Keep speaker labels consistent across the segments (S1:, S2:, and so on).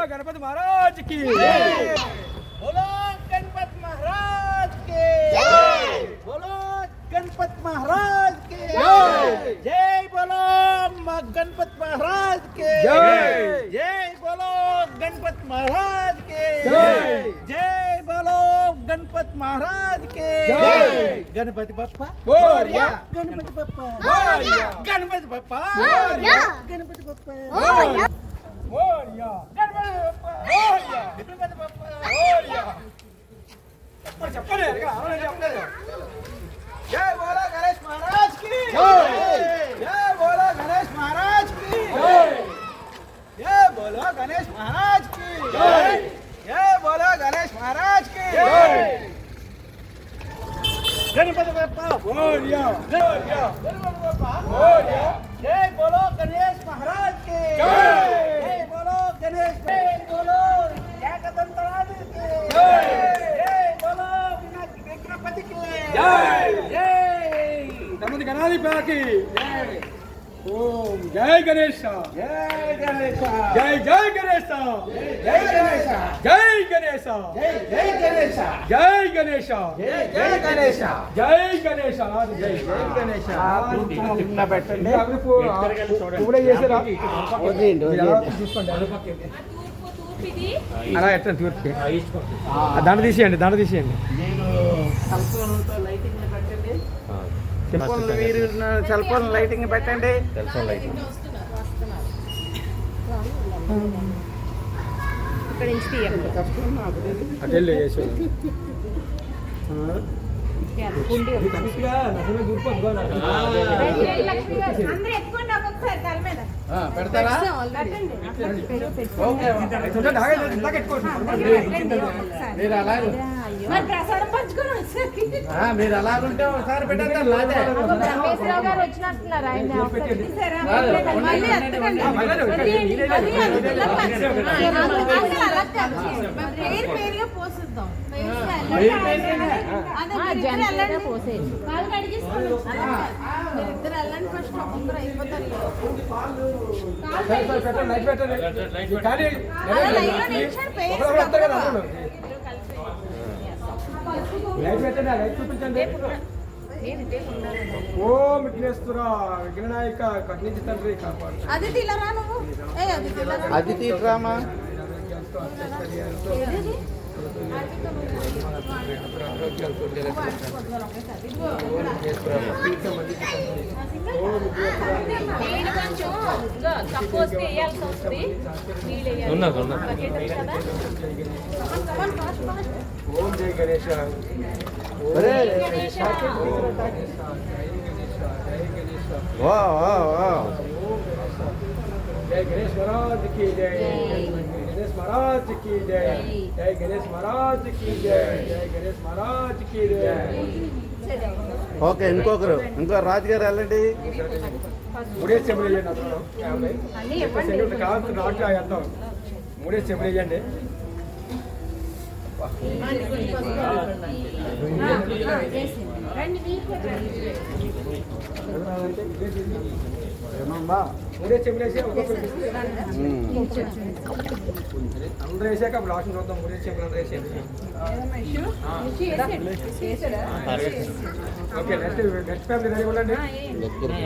S1: बोलो गणपति महाराज की
S2: बोलो गणपत महाराज के बोलो गणपत महाराज के
S1: जय।
S2: बोलो गणपत महाराज के
S1: जय।
S2: जय बोलो गणपत महाराज के
S1: जय।
S2: जय बोलो गणपत महाराज के
S1: जय।
S2: गणपति बप्पा
S1: मोरया।
S2: गणपति बप्पा
S1: मोरया।
S2: गणपति बप्पा
S3: मोरया।
S2: गणपति बप्पा
S1: मोरया मोरया
S2: जय बोलो गणेश महाराज की गणपति बप्पा
S1: मोरया
S2: गणपति बोलो गणेश महाराज की।
S1: जय
S2: बोलो गणेश
S1: గణపతి గణాధిపతికి. ఓం జై
S2: గణేష్.
S1: జై జై జై
S2: జై గణేష.
S1: జై
S2: గణేష. జై గణేష.
S1: జై
S2: గణేష జై గణేష
S1: జై గణేష జై
S2: గణేష జై గణేష పెట్టండి చూడండి
S1: చూసుకోండి అలా ఎట్లా తూర్పు దండ తీసేయండి దండ తీసేయండి
S2: సెల్ ఫోన్ మీరు సెల్ ఫోన్ లైటింగ్ పెట్టండి
S1: చేసి
S3: కుండి అందరూ ఎత్తుకోండి ఒక్కొక్కసారి తల మీద
S2: పెడతారా? మీరు అలాగే
S3: మరి
S2: మీరు అలాగుంటే ఒకసారి పెట్టేద్దాం లాదే
S1: లైట్ పెట్టండి. లైట్ చూపించండి. ఓం విఘ్నేశ్వర విఘ్ననాయక కర్ణించి తండ్రి కాపాడు.
S3: అది తిల్లరా వేడి కొంచెం తక్కువ వస్తే వేయాల్సి వస్తుంది నీళ్ళు వేయాలి కదా
S1: ఓం
S2: జయ
S3: గణేష
S2: గణేష వాహ్ వాహ్
S1: వాహ్ జయ గణేశ్వరాజ్ కి జయ गणेश महाराज की जय जय गणेश महाराज की जय जय गणेश महाराज की जय
S2: ఓకే ఇంకొకరు ఇంకో రాజుగారు వెళ్ళండి
S1: మూడే చెంబులు వేయండి అతను
S3: అన్నీ
S1: ఎక్కువ
S3: ఇవ్వండి
S1: సెకండ్ కాదు నాటు వేద్దాం మూడే చెంబులు వేయండి
S3: రండి మీకు
S1: మూడే అందరూ వేసాక అప్పుడు లాస్ట్ చూద్దాం. మూడే చెంబులు అందరూ వేసేయండి. Okay next next family ready ఉండండి.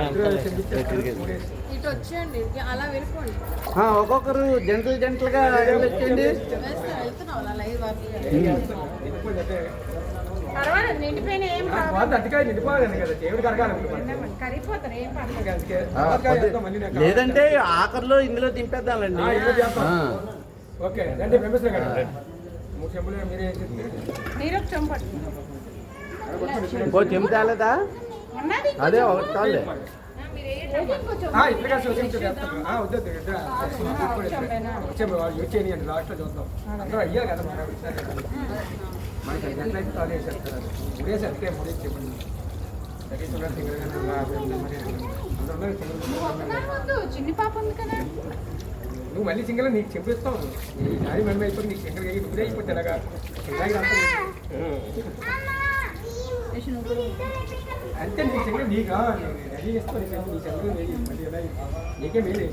S1: అందరూ చెంబు ఇచ్చేస్తారు. మూడేసి.
S3: ఇటు వచ్చేయండి. అలా వెళ్ళిపోండి.
S2: ఆ, ఒక్కొక్కరు జంటలు జంటలుగా వెళ్ళొచ్చండి లేదంటే ఆఖరిలో ఇందులో దింపేద్దామండి.
S1: ఓకే కదా మూడు మీరే.
S3: మీరు
S2: చెంపు తేలేదా?
S3: ఉన్నది
S2: అదే ఒకటి చాలే
S1: ఆ, ఇట్లా కాదు, ఒక చెంచా వేస్తాను. ఆ, వద్దు. వచ్చే వచ్చేయండి లాస్ట్లో చూద్దాం. అందరూ అయ్యారు కదా మన. మనకి ఎట్లయితే తాళి వేసారు కదా మూడేసి అట్టే మూడేసి చెప్పండి.
S3: చిన్ని పాప ఉంది కదా.
S1: నువ్వు మళ్ళీ సింగిల్ నీకు చెప్పిస్తావు నీ దారి మనం అయిపోయి నీకు సింగిల్ అయ్యి నువ్వే అయిపోతే ఎలాగా? అంతా నీ నీకా? మళ్ళీ ఎలా నీకే మేలు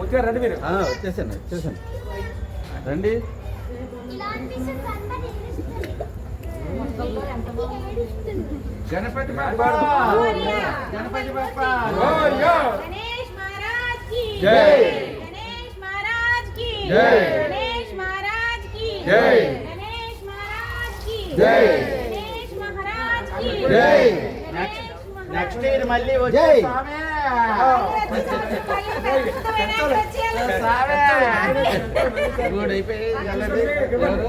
S1: మేలు రండి మీరు.
S2: వచ్చేసాను వచ్చేసాను. రండి.
S1: గణపతి బాబా
S2: గణపతి బాప్ప
S1: ఓయ్యో.
S3: గణేష్ మహారాజ్కి
S1: జై.
S3: గణేష్ మహారాజ్కి
S1: జై.
S3: గణేష్ మహారాజ్కి
S1: జై.
S3: గణేష్ మహారాజ్కి
S1: జై.
S3: గణేష్ మహారాజ్కి
S1: జై.
S2: నెక్స్ట్ ఇయర్ మళ్ళీ వచ్చే
S1: జై.
S2: స్వామి. గుడ్ అయిపోయి వెళ్ళండి. ఎవరు?
S1: ఎంతకమండి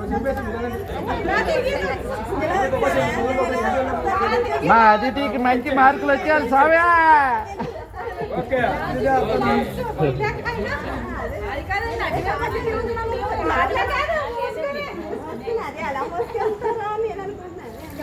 S2: మా అతిథికి మంచి మార్కులు వచ్చారు సావ్యా
S1: ఓకే అలా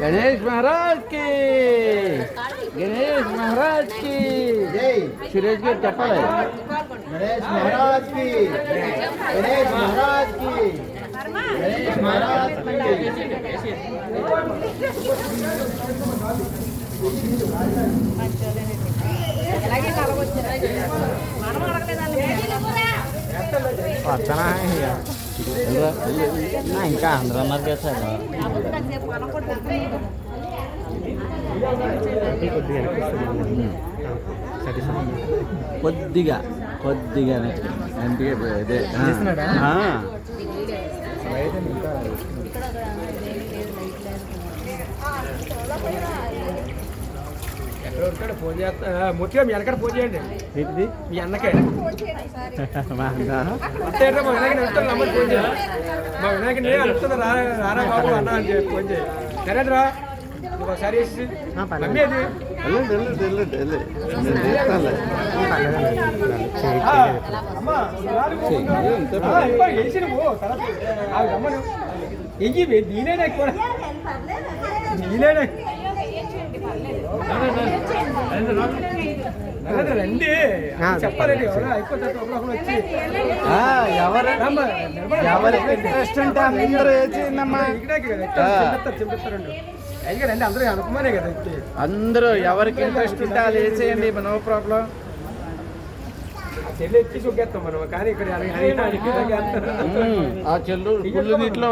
S2: गणेश महाराज की। गणेश महाराज की।
S4: जय
S2: सुरेश के चपल है।
S4: गणेश महाराज की। गणेश महाराज की। गणेश महाराज की।
S2: ఇంకా అందరూ అన్నారు కదా సార్ కొద్దిగా కొద్దిగానే అంటే ఇదే
S1: ఎక్కడ ఉంటాడో ఫోన్ చేస్తా? ముత్తిగా మీ వెనకాల ఫోన్ చేయండి.
S2: ఏంటిది?
S1: మీ అన్నకే
S2: మా అన్న.
S1: మా నమ్మని ఫోన్ చేయాలి మా వినాయకుని వెళ్తున్నా రా రారా బాబు అన్న అని చెప్పి ఫోన్ చేయి. సరేరా నువ్వు ఒకసారి వేసి మమ్మీ అది
S2: నేను ఎవరికి ఇంట్రెస్ట్ ఉంటే అందరూ వేసిందమ్మా
S1: అందరూ
S2: ఎవరికి ఇంట్రెస్ట్ ఉంటే వాళ్ళు వేసేయండి నో ప్రాబ్లం
S1: ఆ చెల్లి
S2: నీటిలో